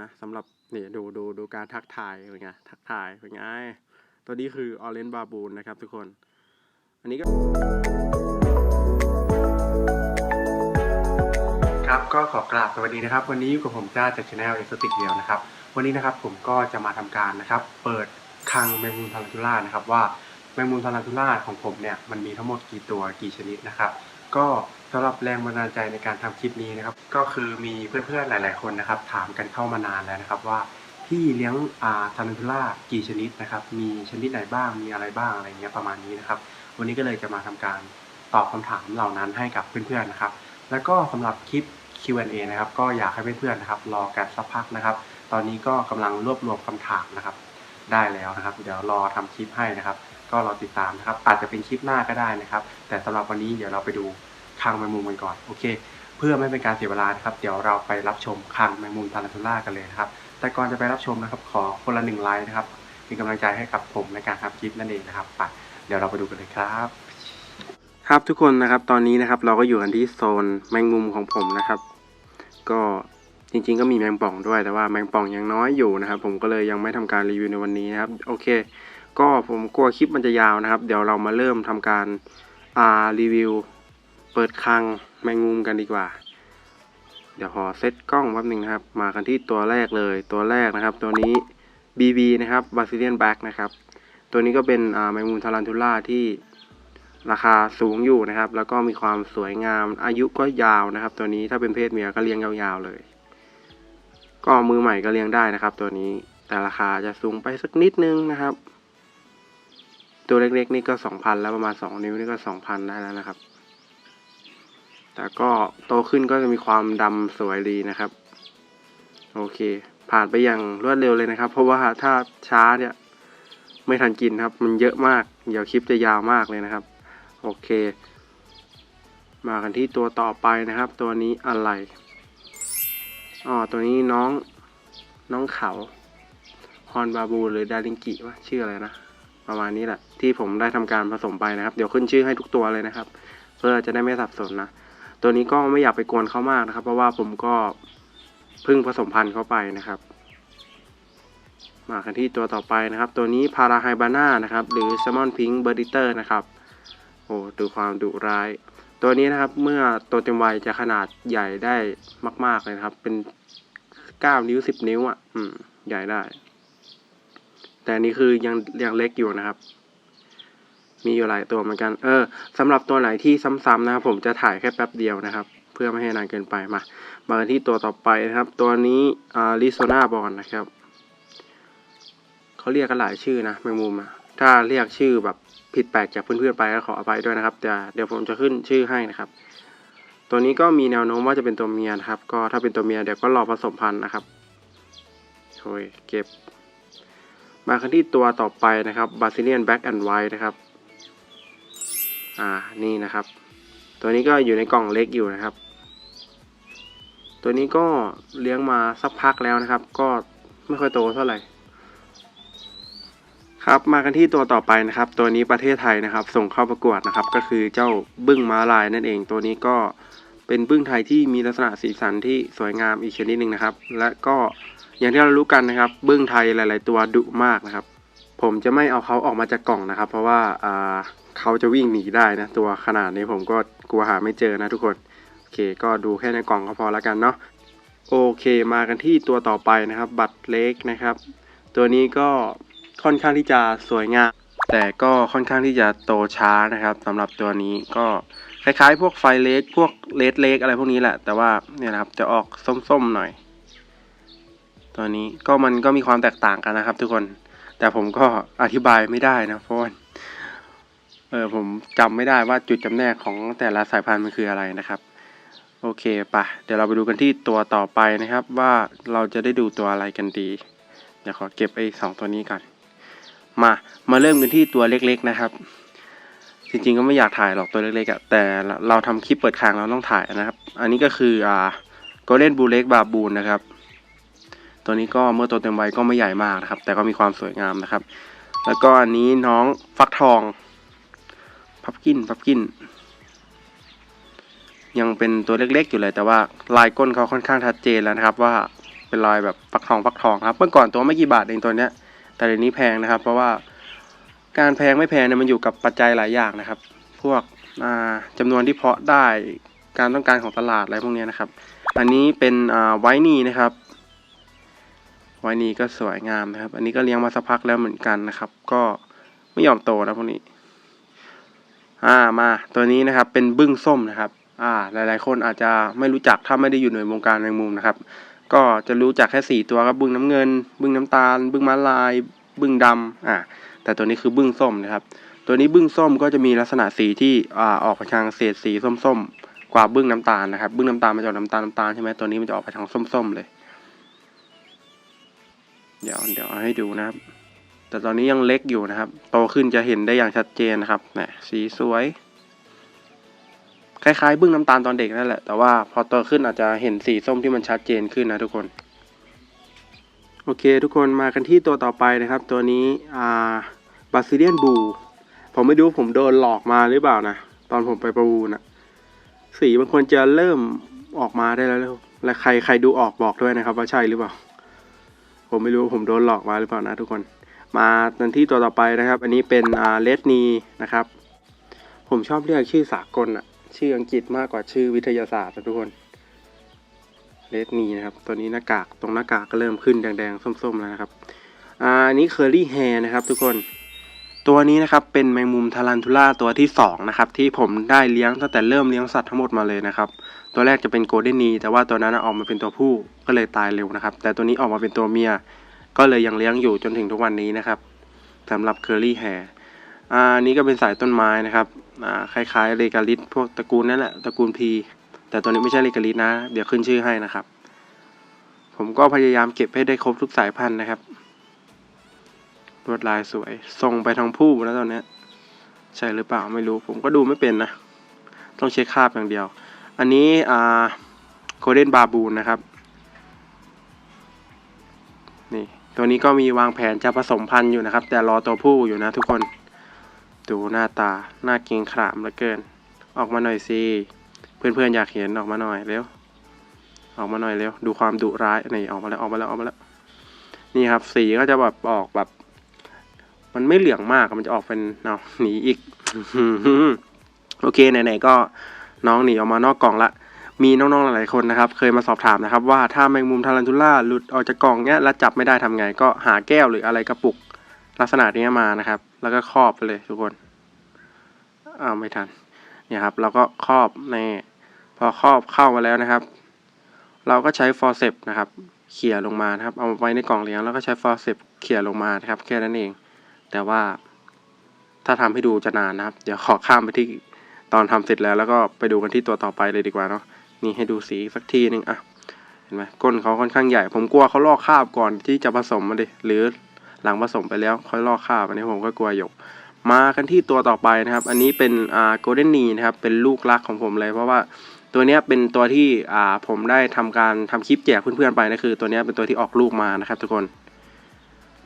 นะสำหรับนี่ดูดูดูการทักทายเป็นไงทักทายเป็นไงตัวนี้คือออเรนบาบูนนะครับทุกคน อันนี้ก็ ครับก็ขอกราบสวัสดีนะครับ วันนี้อยู่กับผมจ้าจากช anel เอ็กซ์ติกเดียวนะครับ วันนี้นะครับผมก็จะมาทำการนะครับ เปิดคลังแมงมุมทารันทูล่านะครับว่าแมงมุมทารันทูล่าของผมเนี่ยมันมีทั้งหมดกี่ตัวกี่ชนิดนะครับ ก็ สำหรับแรงบันดาลใจในการทำคลิปนี้นะครับ ก็คือมีเพื่อนๆหลาย ๆคนนะครับ ถามกันเข้ามานานแล้วนะครับว่าพี่เลี้ยงอ่าทารันทูล่ากี่ชนิดนะครับ มีชนิดไหนบ้างมีอะไรบ้างอะไรเงี้ยประมาณนี้นะครับ วันนี้ก็เลยจะมาทำการตอบคำถามเหล่านั้นให้กับเพื่อนๆนะครับ แล้วก็สำหรับคลิป Q&A นะครับ ก็อยากให้เพื่อนๆนะครับ รอกันสักพักนะครับ ตอนนี้ก็กำลังรวบรวมคำถามนะครับ ได้แล้วนะครับ เดี๋ยวรอทำคลิปให้นะครับ ก็รอติดตามนะครับ อาจจะเป็นคลิปหน้าก็ได้นะครับ แต่สำหรับวันนี้เดี๋ยวเราไปดู คลังแมงมุมกันก่อนโอเค เพื่อไม่เป็นการเสียเวลานะครับ เดี๋ยวเราไปรับชมคลังแมงมุมทารันทูล่ากันเลยนะครับ แต่ก่อนจะไปรับชมนะครับ ขอคนละหนึ่งไลค์นะครับเป็นกำลังใจให้กับผมในการทำคลิปนั่นเองนะครับไปเดี๋ยวเราไปดูกันเลยครับ ครับทุกคนนะครับตอนนี้นะครับเราก็อยู่กันที่โซนแมงมุมของผมนะครับ ก็จริงๆก็มีแมงป่องด้วยแต่ว่าแมงป่องยังน้อยอยู่นะครับ ผมก็เลยยังไม่ทำการรีวิวในวันนี้นะครับ โอเค ก็ผมกลัวคลิปมันจะยาวนะครับ เดี๋ยวเรามาเริ่มทำการอ่ารีวิว เปิดคังแมงมุมกันดีกว่า เดี๋ยวขอเซตกล้องแป๊บหนึ่งนะครับ มากันที่ตัวแรกเลย ตัวแรกนะครับ ตัวนี้ BB นะครับ Brazilian Black นะครับ ตัวนี้ก็เป็นแมงมุมทารันทูล่าที่ราคาสูงอยู่นะครับ แล้วก็มีความสวยงาม อายุก็ยาวนะครับ ตัวนี้ถ้าเป็นเพศเมียก็เลี้ยงยาวๆเลย ก็มือใหม่ก็เลี้ยงได้นะครับ ตัวนี้ แต่ราคาจะสูงไปสักนิดนึงนะครับ ตัวเล็กๆนี่ก็สองพันแล้วประมาณสองนิ้วนี่ก็สองพันได้แล้วนะครับ แต่ก็โตขึ้นก็จะมีความดำสวยดีนะครับ โอเค ผ่านไปอย่างรวดเร็วเลยนะครับ เพราะว่าถ้าช้าเนี่ยไม่ทันกินครับ มันเยอะมาก เดี๋ยวคลิปจะยาวมากเลยนะครับ โอเค มากันที่ตัวต่อไปนะครับ ตัวนี้อะไรอ๋อตัวนี้น้องน้องเขาฮอนบาบูหรือดาริงกิวะชื่ออะไรนะประมาณนี้แหละที่ผมได้ทำการผสมไปนะครับ เดี๋ยวขึ้นชื่อให้ทุกตัวเลยนะครับ เพื่อจะได้ไม่สับสนนะ ตัวนี้ก็ไม่อยากไปกวนเขามากนะครับ เพราะว่าผมก็เพิ่งผสมพันธุ์เข้าไปนะครับ มากันที่ตัวต่อไปนะครับ ตัวนี้พาราไฮบาน่านะครับ หรือแซมมอนพิงค์เบอร์ดิเตอร์นะครับโอ้ดูความดุร้าย ตัวนี้นะครับเมื่อโตเต็มวัยจะขนาดใหญ่ได้มาก ๆเลยนะครับ เป็นเก้านิ้วสิบนิ้วอะ อืม ใหญ่ได้ แต่นนี้คือยังยังเล็กอยู่นะครับ มีอยู่หลายตัวเหมือนกัน เออสำหรับตัวไหนที่ซ้ำๆนะครับ ผมจะถ่ายแค่แป๊บเดียวนะครับ เพื่อไม่ให้นานเกินไปมามาที่ตัวต่อไปนะครับ ตัวนี้อ่าลิโซนาบอลนะครับเขาเรียกกันหลายชื่อนะแมงมุมอะถ้าเรียกชื่อแบบผิดแปลกจากเพื่อนๆไปก็ขออภัยด้วยนะครับแต่เดี๋ยวผมจะขึ้นชื่อให้นะครับ ตัวนี้ก็มีแนวโน้มว่าจะเป็นตัวเมียนะครับ ก็ถ้าเป็นตัวเมียเดี๋ยวก็รอผสมพันธุ์นะครับโอยเก็บ มากันที่ตัวต่อไปนะครับ Brazilian Black and White นะครับ อ่านี่นะครับ ตัวนี้ก็อยู่ในกล่องเล็กอยู่นะครับ ตัวนี้ก็เลี้ยงมาสักพักแล้วนะครับ ก็ไม่ค่อยโตเท่าไหร่ ครับมากันที่ตัวต่อไปนะครับ ตัวนี้ประเทศไทยนะครับ ส่งเข้าประกวดนะครับ ก็คือเจ้าบึ้งม้าลายนั่นเอง ตัวนี้ก็เป็นบึ้งไทยที่มีลักษณะสีสันที่สวยงามอีกชนิดหนึ่งนะครับ และก็อย่างที่เรารู้กันนะครับ บึ้งไทยหลาย ๆ ตัวดุมากนะครับ ผมจะไม่เอาเขาออกมาจากกล่องนะครับ เพราะว่าอ่า เขาจะวิ่งหนีได้นะ ตัวขนาดนี้ผมก็กลัวหาไม่เจอนะทุกคน โอเค ก็ดูแค่ในกล่องก็พอแล้วกันเนาะโอเคมากันที่ตัวต่อไปนะครับ บัตรเล็กนะครับ ตัวนี้ก็ค่อนข้างที่จะสวยงาม แต่ก็ค่อนข้างที่จะโตช้านะครับสำหรับตัวนี้ก็คล้ายๆ พวกไฟเล็กพวกเลดเล็กอะไรพวกนี้แหละ แต่ว่าเนี่ยนะครับจะออกส้มๆหน่อย ตัวนี้ก็มันก็มีความแตกต่างกันนะครับ ทุกคนแต่ผมก็อธิบายไม่ได้นะเพราะว่า เออผมจำไม่ได้ว่าจุดจำแนกของแต่ละสายพันธุ์มันคืออะไรนะครับ โอเคปะเดี๋ยวเราไปดูกันที่ตัวต่อไปนะครับ ว่าเราจะได้ดูตัวอะไรกันดีเดี๋ยวขอเก็บไอ้สองตัวนี้ก่อนมามาเริ่มกันที่ตัวเล็กๆนะครับ จริงๆก็ไม่อยากถ่ายหรอกตัวเล็กๆอะ่ะแต่เราทำคลิปเปิดคางเราต้องถ่ายนะครับ อันนี้ก็คืออ่า Golden Blue Lake Baboon นะครับ ตัวนี้ก็เมื่อตัวเต็มวัยก็ไม่ใหญ่มากนะครับ แต่ก็มีความสวยงามนะครับ แล้วก็อันนี้น้องฟักทอง พับกินพับกิน ยังเป็นตัวเล็กๆอยู่เลย แต่ว่าลายก้นเขาค่อนข้างชัดเจนแล้วนะครับ ว่าเป็นรอยแบบฟักทองฟักทองครับ เมื่อก่อนตัวไม่กี่บาทเองตัวเนี้ย แต่เดี๋ยวนี้แพงนะครับ เพราะว่าการแพงไม่แพงเนี่ยมันอยู่กับปัจจัยหลายอย่างนะครับ พวกอ่าจำนวนที่เพาะได้การต้องการของตลาดอะไรพวกนี้นะครับ อันนี้เป็นไวนีนะครับไวนีก็สวยงามนะครับ อันนี้ก็เลี้ยงมาสักพักแล้วเหมือนกันนะครับ ก็ไม่ยอมโตนะพวกนี้ อ่ามาตัวนี้นะครับเป็นบึ้งส้มนะครับอ่าหลายๆ คนอาจจะไม่รู้จักถ้าไม่ได้อยู่ในวงการแมงมุมนะครับ ก็จะรู้จักแค่สี่ตัวครับบึ้งน้ำเงิน บึ้งน้ำตาล บึ้งม้าลาย บึ้งดำอ่าแต่ตัวนี้คือบึ้งส้มนะครับ ตัวนี้บึ้งส้มก็จะมีลักษณะสีที่อ่าออกไปทางเศษสีส้มๆ กว่าบึ้งน้ำตาลนะครับ บึ้งน้ำตาลมันจะออกน้ำตาลน้ำตาลใช่ไหมตัวนี้มันจะออกไปทางส้มๆเลย เดี๋ยวเดี๋ยวให้ดูนะครับ แต่ตอนนี้ยังเล็กอยู่นะครับ โตขึ้นจะเห็นได้อย่างชัดเจนนะครับนี่สีสวย คล้ายๆ บึ้งน้ำตาลตอนเด็กนั่นแหละ แต่ว่าพอโตขึ้นอาจจะเห็นสีส้มที่มันชัดเจนขึ้นนะทุกคน โอเค ทุกคนมากันที่ตัวต่อไปนะครับ ตัวนี้อ่าบาซิเลียนบู ผมไม่รู้ผมโดนหลอกมาหรือเปล่านะ ตอนผมไปประมูลนะสีมันควรจะเริ่มออกมาได้แล้วและใครใครดูออกบอกด้วยนะครับ ว่าใช่หรือเปล่า ผมไม่รู้ว่าผมโดนหลอกมาหรือเปล่านะทุกคน มาตันที่ตัวต่อไปนะครับ อันนี้เป็นอ่าเลดนีนะครับ ผมชอบเรียกชื่อสากลอะชื่ออังกฤษมากกว่าชื่อวิทยาศาสตร์นะทุกคนเลดนีนะครับ ตัวนี้หน้ากากตรงหน้ากากก็เริ่มขึ้นแดงๆ ส้มๆแล้วนะครับอ่าอันนี้เคอรี่แฮร์นะครับ ทุกคนตัวนี้นะครับเป็นแมงมุมทารันทูล่าตัวที่สองนะครับที่ผมได้เลี้ยงตั้งแต่เริ่มเลี้ยงสัตว์ทั้งหมดมาเลยนะครับ ตัวแรกจะเป็นโกลเด้นนีแต่ว่าตัวนั้นออกมาเป็นตัวผู้ก็เลยตายเร็วนะครับ แต่ตัวนี้ออกมาเป็นตัวเมีย ก็เลยยังเลี้ยงอยู่จนถึงทุกวันนี้นะครับสำหรับเคอรี่แฮร์อันนี้ก็เป็นสายต้นไม้นะครับอ่าคล้ายๆเลกาลิสพวกตระกูลนั่นแหละตระกูลพีแต่ตัวนี้ไม่ใช่เลกาลิสนะ เดี๋ยวขึ้นชื่อให้นะครับ ผมก็พยายามเก็บให้ได้ครบทุกสายพันธุ์นะครับลวดลายสวยส่งไปทางผู้แล้วตอนนี้ใช่หรือเปล่าไม่รู้ ผมก็ดูไม่เป็นนะ ต้องเช็คคาบอย่างเดียว อันนี้อ่าโคเดนบาบูนนะครับ นี่ ตัวนี้ก็มีวางแผนจะผสมพันธุ์อยู่นะครับ แต่รอตัวผู้อยู่นะทุกคน ดูหน้าตาหน้าเกรงขามเหลือเกิน ออกมาหน่อยสิเพื่อนๆอยากเห็นออกมาหน่อยเร็วออกมาหน่อยเร็วดูความดุร้ายนี่ออกมาแล้วออกมาแล้วออกมาแล้วนี่ครับสีก็จะแบบออกแบบ มันไม่เหลืองมากมันจะออกเป็นเอาหนีอีกโอเคไหนๆก็น้องหนีออกมานอกกล่องละ มีน้องๆหลายๆคนนะครับ เคยมาสอบถามนะครับ ว่าถ้าแมงมุมทารันทูล่าหลุดออกจากกล่องเนี้ยแล้วจับไม่ได้ทำไง ก็หาแก้วหรืออะไรกระปุกลักษณะนี้มานะครับ แล้วก็ครอบไปเลยทุกคนอ้าวไม่ทันเนี่ยครับ เราก็ครอบในพอครอบเข้ามาแล้วนะครับ เราก็ใช้ฟอร์เซปนะครับเขี่ยลงมานะครับ เอาไว้ในกล่องเลี้ยงแล้วก็ใช้ฟอร์เซปเขี่ยลงมานะครับ แค่นั้นเอง แต่ว่าถ้าทำให้ดูจะนานนะครับ เดี๋ยวขอข้ามไปที่ตอนทำเสร็จแล้วแล้วก็ไปดูกันที่ตัวต่อไปเลยดีกว่าเนาะ นี่ให้ดูสีสักทีหนึ่งอะเห็นไหมก้นเขาค่อนข้างใหญ่ ผมกลัวเขาลอกคราบก่อนที่จะผสมมาดิหรือหลังผสมไปแล้วค่อยลอกคราบอันนี้ผมก็กลัวอยู่มากันที่ตัวต่อไปนะครับ อันนี้เป็นอ่าโกลเด้นนีนะครับ เป็นลูกรักของผมเลย เพราะว่าตัวนี้เป็นตัวที่อ่าผมได้ทำการทำคลิปแจกเพื่อนๆไปนะคือ ตัวนี้เป็นตัวที่ออกลูกมานะครับ ทุกคน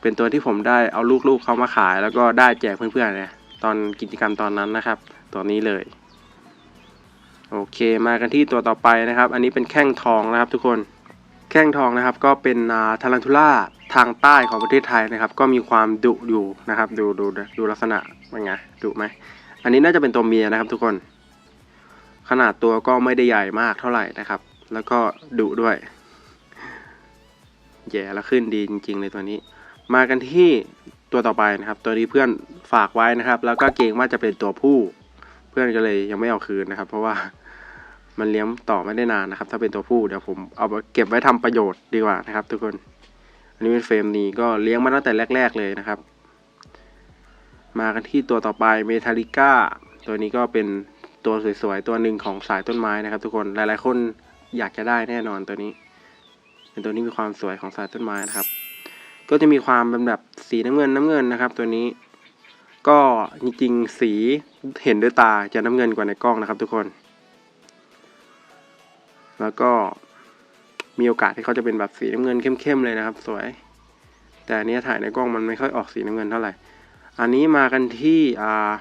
เป็นตัวที่ผมได้เอาลูกๆเขามาขาย แล้วก็ได้แจกเพื่อนๆเนี่ยตอนกิจกรรมตอนนั้นนะครับ ตัวนี้เลย โอเคมากันที่ตัวต่อไปนะครับ อันนี้เป็นแข้งทองนะครับทุกคนแข้งทองนะครับก็เป็นอ่าทารันทูล่าทางใต้ของประเทศไทยนะครับ ก็มีความดุอยู่นะครับ ดูดูดูลักษณะเป็นไงดุไหมอันนี้น่าจะเป็นตัวเมียนะครับทุกคน ขนาดตัวก็ไม่ได้ใหญ่มากเท่าไหร่นะครับ แล้วก็ดุด้วยแย่แล้วขึ้นดีจริงๆเลยตัวนี้ มากันที่ตัวต่อไปนะครับ ตัวนี้เพื่อนฝากไว้นะครับ แล้วก็เกรงว่าจะเป็นตัวผู้ พื่อนก็เลยยังไม่เอาคืนนะครับ เพราะว่ามันเลี้ยงต่อไม่ได้นานนะครับ ถ้าเป็นตัวผู้เดี๋ยวผมเอาเก็บไว้ทำประโยชน์ดีกว่านะครับ ทุกคน อันนี้เป็นเฟรมนี้ก็เลี้ยงมาตั้งแต่แรก ๆ เลยนะครับ มากันที่ตัวต่อไปเมทัลิก้าตัวนี้ก็เป็นตัวสวยๆตัวหนึ่งของสายต้นไม้นะครับ ทุกคนหลายๆคนอยากจะได้แน่นอนตัวนี้ เป็นตัวนี้มีความสวยของสายต้นไม้นะครับ ก็จะมีความเป็นแบบสีน้ำเงินน้ำเงินนะครับ ตัวนี้ ก็จริงๆสีเห็นด้วยตาจะน้ำเงินกว่าในกล้องนะครับทุกคน แล้วก็มีโอกาสที่เขาจะเป็นแบบสีน้ำเงินเข้มๆเลยนะครับ สวย แต่อันนี้ถ่ายในกล้องมันไม่ค่อยออกสีน้ำเงินเท่าไหร่ อันนี้มากันที่อ่า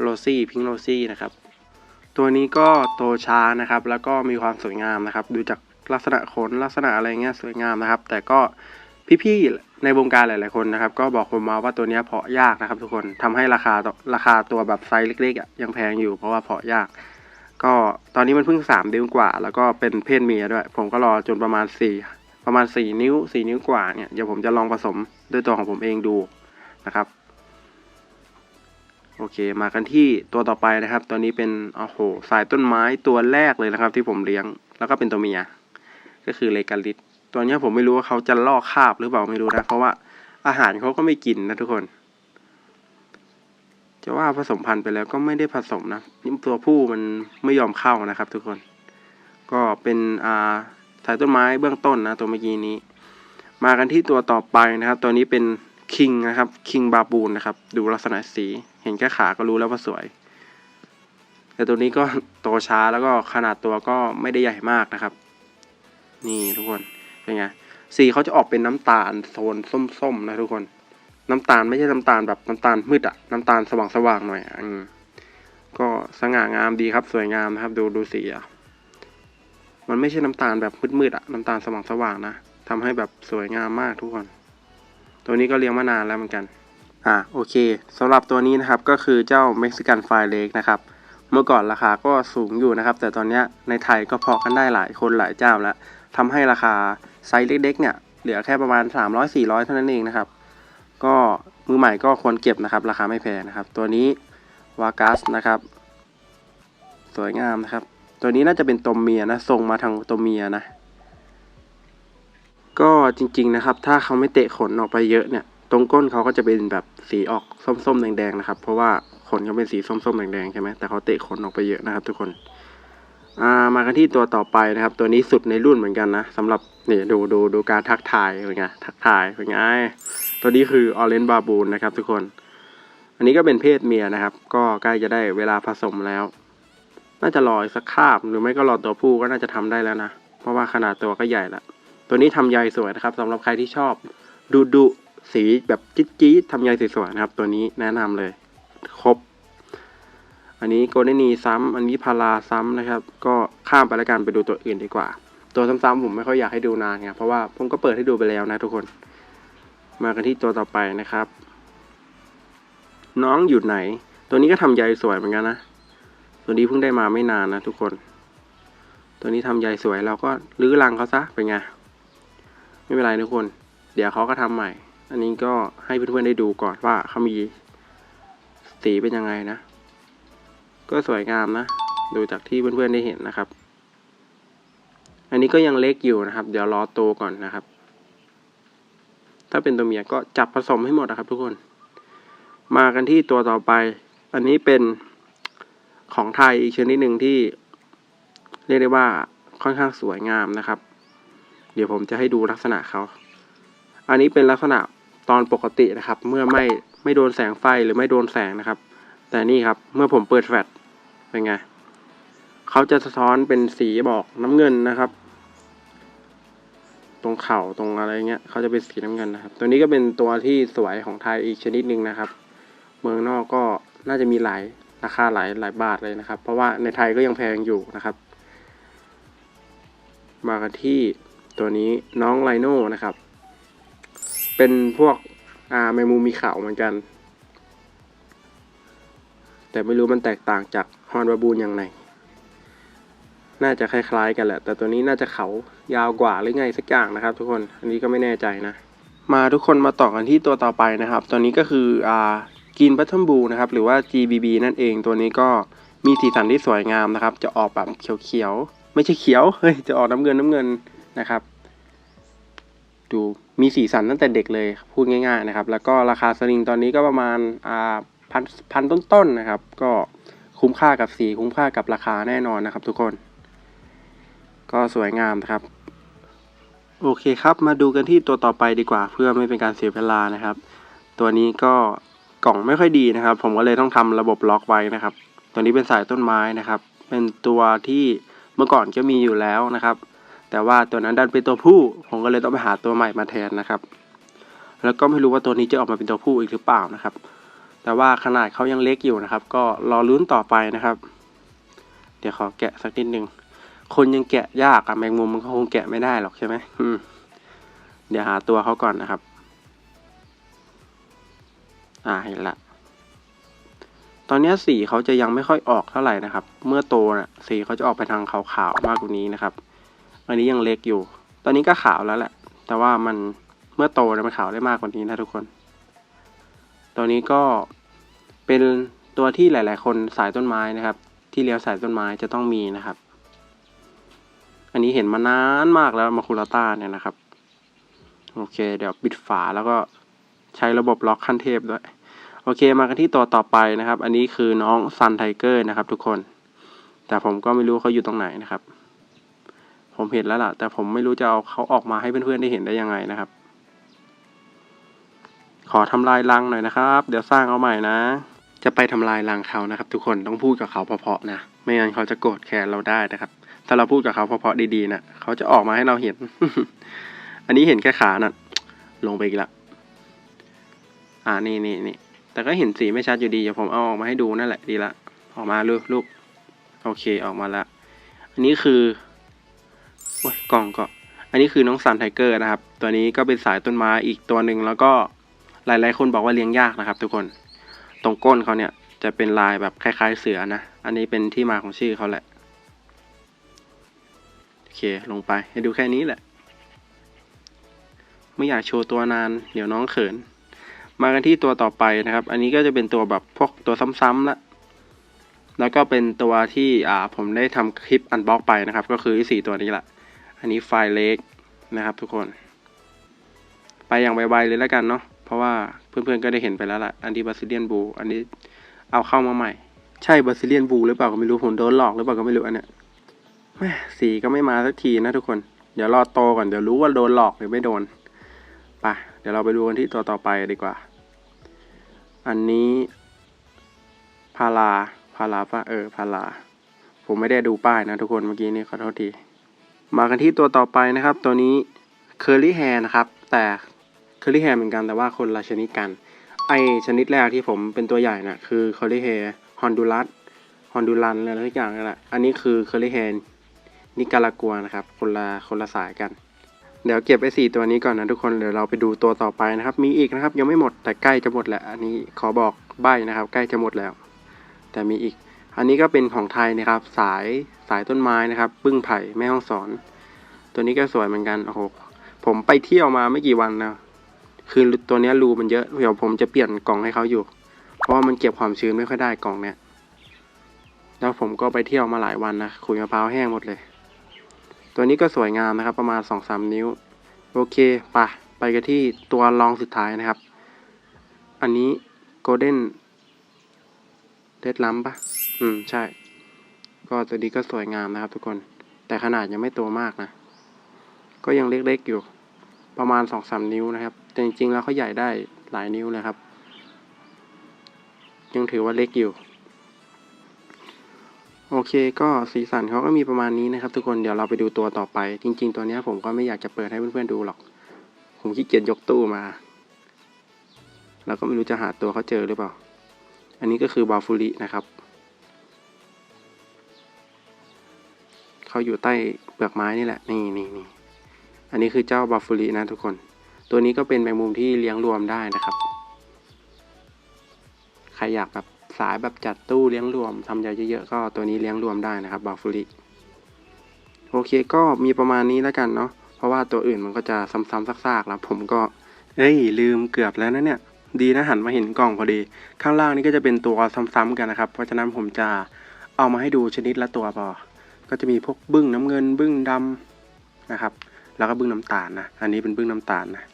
โรซี่พิงโรซี่นะครับ ตัวนี้ก็โตช้านะครับ แล้วก็มีความสวยงามนะครับ ดูจากลักษณะขนลักษณะอะไรเงี้ยสวยงามนะครับ แต่ก็ พี่ๆในวงการหลาย ๆคนนะครับ ก็บอกผมมาว่าตัวนี้เพาะยากนะครับทุกคนทำให้ราคาราคาตัวแบบไซส์เล็กๆอะยังแพงอยู่เพราะว่าเพาะยาก ก็ตอนนี้มันเพิ่งสามนิ้วกว่า แล้วก็เป็นเพศเมียด้วย ผมก็รอจนประมาณสี่ประมาณสี่นิ้วสี่นิ้วกว่าเนี่ยเดี๋ยวผมจะลองผสมด้วยตัวของผมเองดูนะครับโอเค มากันที่ตัวต่อไปนะครับ ตัวนี้เป็นโอ้โหสายต้นไม้ตัวแรกเลยนะครับ ที่ผมเลี้ยง แล้วก็เป็นตัวเมีย ก็คือเลกาลิส ตัวนี้ผมไม่รู้ว่าเขาจะลอกคาบหรือเปล่าไม่รู้นะ เพราะว่าอาหารเขาก็ไม่กินนะทุกคน จะว่าผสมพันธุ์ไปแล้วก็ไม่ได้ผสมนะตัวผู้มันไม่ยอมเข้านะครับ ทุกคน ก็เป็นอ่าสายต้นไม้เบื้องต้นนะ ตัวเมื่อกี้นี้ มากันที่ตัวต่อไปนะครับ ตัวนี้เป็นคิงนะครับคิงบาบูนนะครับ ดูลักษณะสี เห็นแค่ขาก็รู้แล้วว่าสวย แต่ตัวนี้ก็โตช้าแล้วก็ขนาดตัวก็ไม่ได้ใหญ่มากนะครับ นี่ทุกคน เป็นไงสีเขาจะออกเป็นน้ำตาลโทนส้มๆนะทุกคน น้ำตาลไม่ใช่น้ำตาลแบบน้ำตาลมืดอะน้ำตาลสว่างๆหน่อยอืมก็สง่างามดีครับ สวยงามนะครับ ดูดูสีอะมันไม่ใช่น้ำตาลแบบมืดๆอะน้ำตาลสว่างๆนะทำให้แบบสวยงามมากทุกคน ตัวนี้ก็เลี้ยงมานานแล้วเหมือนกัน อ่าโอเคสำหรับตัวนี้นะครับก็คือเจ้าเม็กซิกันไฟเล็กนะครับ เมื่อก่อนราคาก็สูงอยู่นะครับ แต่ตอนนี้ในไทยก็เพาะกันได้หลายคนหลายเจ้าแล้วทำให้ราคา ไซส์เล็กๆเนี่ยเหลือแค่ประมาณ 300-400 เท่านั้นเองนะครับ ก็มือใหม่ก็ควรเก็บนะครับ ราคาไม่แพงนะครับ ตัวนี้วากัสนะครับ สวยงามนะครับ ตัวนี้น่าจะเป็นตัวเมียนะส่งมาทางตัวเมียนะ ก็จริงๆนะครับ ถ้าเขาไม่เตะขนออกไปเยอะเนี่ย ตรงก้นเขาก็จะเป็นแบบสีออกส้มๆแดงๆนะครับ เพราะว่าขนเขาเป็นสีส้มๆแดงๆใช่ไหมแต่เขาเตะขนออกไปเยอะนะครับ ทุกคน อ่ามากันที่ตัวต่อไปนะครับ ตัวนี้สุดในรุ่นเหมือนกันนะสำหรับนี่ดูดูดูการทักทายเป็นไงทักทายเป็นไงตัวนี้คือออเรนบาบูนนะครับ ทุกคน อันนี้ก็เป็นเพศเมียนะครับ ก็ใกล้จะได้เวลาผสมแล้ว น่าจะรออีกสักคาบหรือไม่ก็รอตัวผู้ก็น่าจะทำได้แล้วนะเพราะว่าขนาดตัวก็ใหญ่ละตัวนี้ทำใยสวยนะครับสำหรับใครที่ชอบ ดูดุสีแบบจี๊ดจี๊ดทำใยสวยๆนะครับ ตัวนี้แนะนำเลย ครบ อันนี้โกลเด้นนีซ้ำอันนี้พาราซ้ำนะครับ ก็ข้ามไปแล้วกันไปดูตัวอื่นดีกว่า ตัวซ้ำๆผมไม่ค่อยอยากให้ดูนานไงเพราะว่าผมก็เปิดให้ดูไปแล้วนะทุกคน มากันที่ตัวต่อไปนะครับ น้องอยู่ไหน ตัวนี้ก็ทำใยสวยเหมือนกันนะ ตัวนี้เพิ่งได้มาไม่นานนะทุกคน ตัวนี้ทำใยสวยเราก็รื้อรังเขาซะเป็นไง ไม่เป็นไรทุกคน เดี๋ยวเขาก็ทำใหม่ อันนี้ก็ให้เพื่อนๆได้ดูก่อนว่าเขามีสีเป็นยังไงนะ ก็สวยงามนะ ดูจากที่เพื่อนๆได้เห็นนะครับ อันนี้ก็ยังเล็กอยู่นะครับ เดี๋ยวรอโตก่อนนะครับ ถ้าเป็นตัวเมียก็จับผสมให้หมดนะครับ ทุกคน มากันที่ตัวต่อไป อันนี้เป็นของไทยอีกชนิดหนึ่งที่เรียกได้ว่าค่อนข้างสวยงามนะครับ เดี๋ยวผมจะให้ดูลักษณะเขา อันนี้เป็นลักษณะตอนปกตินะครับ เมื่อไม่ไม่โดนแสงไฟหรือไม่โดนแสงนะครับ แต่นี่ครับ เมื่อผมเปิดแฟลช เป็นไงเขาจะสะท้อนเป็นสีบอกน้ำเงินนะครับ ตรงเข่าตรงอะไรเงี้ยเขาจะเป็นสีน้ำเงินนะครับ ตัวนี้ก็เป็นตัวที่สวยของไทยอีกชนิดหนึ่งนะครับ เมืองนอกก็น่าจะมีหลายราคาหลายหลายบาทเลยนะครับ เพราะว่าในไทยก็ยังแพงอยู่นะครับ มากันที่ตัวนี้น้องไลโน่นะครับ เป็นพวกอ่าแมงมุมมีเขาเหมือนกัน แต่ไม่รู้มันแตกต่างจาก ฮอนบาบูนอย่างไรน่าจะคล้ายๆกันแหละ แต่ตัวนี้น่าจะเขายาวกว่าหรือไงสักอย่างนะครับ ทุกคน อันนี้ก็ไม่แน่ใจนะ มาทุกคนมาต่อกันที่ตัวต่อไปนะครับ ตัวนี้ก็คืออ่ากินบัตเทิลบูนะครับ หรือว่า GBB นั่นเอง ตัวนี้ก็มีสีสันที่สวยงามนะครับ จะออกแบบเขียวๆ ไม่ใช่เขียว เฮ้ย จะออกน้ำเงินน้ำเงินนะครับ ดูมีสีสันตั้งแต่เด็กเลย พูดง่าย ๆนะครับ แล้วก็ราคาสลิงตอนนี้ก็ประมาณอ่าพันพันต้นๆนะครับ ก็ คุ้มค่ากับสีคุ้มค่ากับราคาแน่นอนนะครับ ทุกคน ก็สวยงามนะครับ โอเคครับ มาดูกันที่ตัวต่อไปดีกว่า เพื่อไม่เป็นการเสียเวลานะครับ ตัวนี้ก็กล่องไม่ค่อยดีนะครับ ผมก็เลยต้องทำระบบล็อกไว้นะครับ ตัวนี้เป็นสายต้นไม้นะครับ เป็นตัวที่เมื่อก่อนก็มีอยู่แล้วนะครับ แต่ว่าตัวนั้นดันเป็นตัวผู้ ผมก็เลยต้องไปหาตัวใหม่มาแทนนะครับ แล้วก็ไม่รู้ว่าตัวนี้จะออกมาเป็นตัวผู้อีกหรือเปล่านะครับ แต่ว่าขนาดเขายังเล็กอยู่นะครับ ก็รอลุ้นต่อไปนะครับ เดี๋ยวขอแกะสักนิดหนึ่งคนยังแกะยากอะแมงมุมมันก็คงแกะไม่ได้หรอกใช่ไหมเดี๋ยวหาตัวเขาก่อนนะครับ อ่าเห็นละ ตอนนี้สีเขาจะยังไม่ค่อยออกเท่าไหร่นะครับ เมื่อโตน่ะสีเขาจะออกไปทางขาวๆมากกว่านี้นะครับ อันนี้ยังเล็กอยู่ ตอนนี้ก็ขาวแล้วแหละ แต่ว่ามันเมื่อโตเนี่ยมันขาวได้มากกว่านี้นะทุกคน ตัวนี้ก็เป็นตัวที่หลาย ๆ คนสายต้นไม้นะครับ ที่เลี้ยวสายต้นไม้จะต้องมีนะครับ อันนี้เห็นมานานมากแล้วมาคูลาต้าเนี่ยนะครับ โอเค เดี๋ยวปิดฝาแล้วก็ใช้ระบบล็อกขั้นเทพด้วย โอเคมากันที่ตัวต่อไปนะครับ อันนี้คือน้องซันไทเกอร์นะครับ ทุกคน แต่ผมก็ไม่รู้เขาอยู่ตรงไหนนะครับ ผมเห็นแล้วล่ะ แต่ผมไม่รู้จะเอาเขาออกมาให้เพื่อน ๆ ได้เห็นได้ยังไงนะครับ ขอทำลายรังหน่อยนะครับ เดี๋ยวสร้างเอาใหม่นะ จะไปทำลายรังเขานะครับ ทุกคนต้องพูดกับเขาเพาะๆนะ ไม่งั้นเขาจะโกรธแค้นเราได้นะครับ ถ้าเราพูดกับเขาเพาะๆดีๆนะเขาจะออกมาให้เราเห็น อันนี้เห็นแค่ขาน่ะ ลงไปอีกละอ่านี่นี่นี่แต่ก็เห็นสีไม่ชัดอยู่ดีเดี๋ยวผมเอาออกมาให้ดูนั่นแหละดีละออกมาลูกลูกโอเคออกมาละอันนี้คือโอ้ยกล่องก็ อันนี้คือน้องซันไทเกอร์นะครับ ตัวนี้ก็เป็นสายต้นไม้อีกตัวหนึ่งแล้วก็ หลายๆคนบอกว่าเลี้ยงยากนะครับ ทุกคน ตรงก้นเขาเนี่ยจะเป็นลายแบบคล้าย ๆ เสือนะ อันนี้เป็นที่มาของชื่อเขาแหละ โอเค ลงไปให้ดูแค่นี้แหละ ไม่อยากโชว์ตัวนาน เดี๋ยวน้องเขิน มากันที่ตัวต่อไปนะครับ อันนี้ก็จะเป็นตัวแบบพวกตัวซ้ำๆละแล้วก็เป็นตัวที่อ่าผมได้ทำคลิปอันบล็อกไปนะครับ ก็คือสี่ตัวนี้แหละ อันนี้ไฟเล็กนะครับทุกคน ไปอย่างไวๆเลยแล้วกันเนาะ เพราะว่าเพื่อนๆก็ได้เห็นไปแล้วล่ะ อันนี้บาซิเลียนบูอันนี้เอาเข้ามาใหม่ ใช่บาซิเลียนบูหรือเปล่าก็ไม่รู้ผมโดนหลอกหรือเปล่าก็ไม่รู้อันเนี้ยแม่สีก็ไม่มาสักทีนะทุกคน เดี๋ยวรอโตก่อนเดี๋ยวรู้ว่าโดนหลอกหรือไม่โดนไปเดี๋ยวเราไปดูกันที่ตัวต่อไปดีกว่า อันนี้พาราพาราปะเออพาราผมไม่ได้ดูป้ายนะทุกคนเมื่อกี้นี่ขอโทษที มากันที่ตัวต่อไปนะครับ ตัวนี้เคอรี่แฮร์นะครับ แต่ เคอรี่แฮร์เหมือนกันแต่ว่าคนละชนิดกัน ไอชนิดแรกที่ผมเป็นตัวใหญ่นะ่ะคือเคอรี่แฮร์ฮอนดูรัสฮอนดูรันอะไรทุกอย่างนั่นแหละอันนี้คือเคอรี่แฮร์นิการากัวนะครับ คนละคนละสายกันเดี๋ยวเก็บไอ้สี่ตัวนี้ก่อนนะทุกคน เดี๋ยวเราไปดูตัวต่อไปนะครับ มีอีกนะครับ ยังไม่หมดแต่ใกล้จะหมดแล้ว อันนี้ขอบอกใบ้นะครับ ใกล้จะหมดแล้ว แต่มีอีก อันนี้ก็เป็นของไทยนะครับ สายสายต้นไม้นะครับบึ้งไผ่แม่ห้องสอน ตัวนี้ก็สวยเหมือนกันโอ้โหผมไปเที่ยวมาไม่กี่วันนะ คือตัวนี้รูมันเยอะเดี๋ยวผมจะเปลี่ยนกล่องให้เขาอยู่ เพราะว่ามันเก็บความชื้นไม่ค่อยได้กล่องเนี้ยแล้วผมก็ไปเที่ยวมาหลายวันนะขุยมะพร้าวแห้งหมดเลย ตัวนี้ก็สวยงามนะครับ ประมาณสองสามนิ้ว โอเคปะไปกันที่ตัวรองสุดท้ายนะครับ อันนี้โกลเด้นเดดลัมปะอืมใช่ ก็ตัวนี้ก็สวยงามนะครับ ทุกคน แต่ขนาดยังไม่โตมากนะ ก็ยังเล็กๆอยู่ ประมาณสองสามนิ้วนะครับ แต่จริงๆแล้วเขาใหญ่ได้หลายนิ้วเลยครับ ยังถือว่าเล็กอยู่ โอเคก็สีสันเขาก็มีประมาณนี้นะครับ ทุกคนเดี๋ยวเราไปดูตัวต่อไป จริง ๆ ตัวนี้ผมก็ไม่อยากจะเปิดให้เพื่อนๆดูหรอก ผมขี้เกียจยกตู้มา แล้วก็ไม่รู้จะหาตัวเขาเจอหรือเปล่า อันนี้ก็คือบาฟูรินะครับเขาอยู่ใต้เปลือกไม้นี่แหละ นี่นี่นี่อันนี้คือเจ้าบาฟูรินะทุกคน ตัวนี้ก็เป็นแมงมุมที่เลี้ยงรวมได้นะครับ ใครอยากแบบสายแบบจัดตู้เลี้ยงรวมทำยาเยอะๆก็ตัวนี้เลี้ยงรวมได้นะครับบาฟูริโอเคก็มีประมาณนี้แล้วกันเนาะเพราะว่าตัวอื่นมันก็จะซ้ำๆซากๆแล้วผมก็เอ้ยลืมเกือบแล้วนะเนี่ยดีนะหันมาเห็นกล่องพอดี ข้างล่างนี่ก็จะเป็นตัวซ้ำๆกันนะครับ เพราะฉะนั้นผมจะเอามาให้ดูชนิดละตัวพอ ก็จะมีพวกบึ้งน้ำเงิน บึ้งดำนะครับ แล้วก็บึ้งน้ำตาลนะ อันนี้เป็นบึ้งน้ำตาลนะ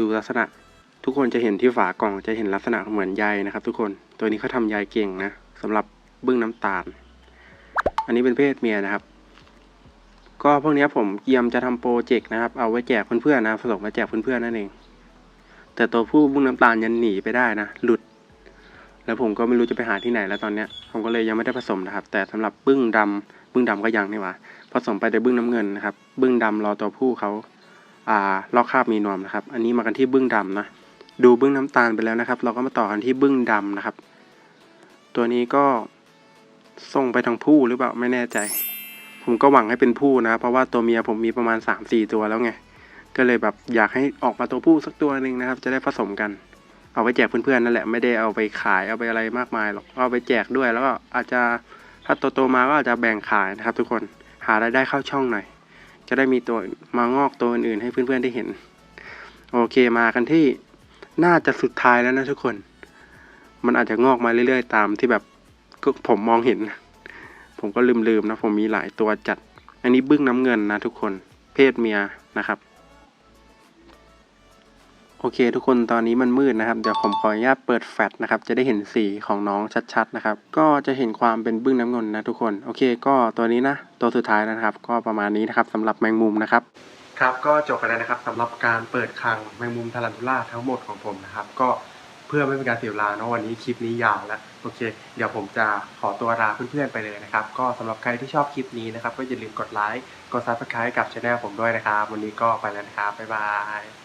ดูลักษณะ ทุกคนจะเห็นที่ฝากล่องจะเห็นลักษณะเหมือนใยนะครับ ทุกคนตัวนี้เขาทำใยเก่งนะสำหรับบึ้งน้ำตาล อันนี้เป็นเพศเมียนะครับ ก็พวกนี้ผมเกียมจะทำโปรเจกต์นะครับ เอาไว้แจกเพื่อนๆนะผสมมาแจกเพื่อนๆนั่นเอง แต่ตัวผู้บึ้งน้ำตาลยันหนีไปได้นะหลุด แล้วผมก็ไม่รู้จะไปหาที่ไหนแล้วตอนเนี้ยผมก็เลยยังไม่ได้ผสมนะครับ แต่สำหรับบึ้งดำบึ้งดำก็ยังนี่หว่าผสมไปแต่บึ้งน้ำเงินนะครับ บึ้งดำรอตัวผู้เขา อ่าลอกคราบมีนวมนะครับ อันนี้มากันที่บึ้งดำนะ ดูบึ้งน้ำตาลไปแล้วนะครับ เราก็มาต่อกันที่บึ้งดำนะครับ ตัวนี้ก็ส่งไปทางผู้หรือเปล่าไม่แน่ใจ ผมก็หวังให้เป็นผู้นะ เพราะว่าตัวเมียผมมีประมาณสามสี่ตัวแล้วไง ก็เลยแบบอยากให้ออกมาตัวผู้สักตัวหนึ่งนะครับ จะได้ผสมกันเอาไปแจกเพื่อนๆนั่นแหละไม่ได้เอาไปขายเอาไปอะไรมากมายหรอกเอาไปแจกด้วย แล้วก็อาจจะถ้าโตๆมาก็อาจจะแบ่งขายนะครับ ทุกคนหารายได้เข้าช่องหน่อย จะได้มีตัวมางอกตัวอื่นๆให้เพื่อนๆได้เห็น โอเคมากันที่น่าจะสุดท้ายแล้วนะทุกคน มันอาจจะงอกมาเรื่อยๆ ตามที่แบบก็ผมมองเห็น ผมก็ลืมๆนะผมมีหลายตัวจัด อันนี้บึ้งน้ำเงินนะทุกคน เพศเมียนะครับ โอเค ทุกคนตอนนี้มันมืดนะครับ เดี๋ยวผมขออนุญาตเปิดแฟลชนะครับ จะได้เห็นสีของน้องชัดๆนะครับ ก็จะเห็นความเป็นบึ้งน้ำเงินนะทุกคน โอเค ก็ตัวนี้นะ ตัวสุดท้ายแล้วนะครับ ก็ประมาณนี้นะครับสำหรับแมงมุมนะครับ ครับ ก็จบไปแล้วนะครับสำหรับการเปิดคลังแมงมุมทารันทูล่าทั้งหมดของผมนะครับ ก็เพื่อไม่เป็นการเสียเวลาเนาะวันนี้คลิปนี้ยาวแล้วโอเค เดี๋ยวผมจะขอตัวลาเพื่อนๆไปเลยนะครับ ก็สำหรับใครที่ชอบคลิปนี้นะครับ ก็อย่าลืมกดไลค์ กดซับสไครต์กับช anel ผมด้วยนะครับ วันนี้ก็ไปแล้วนะครับ บ๊ายบาย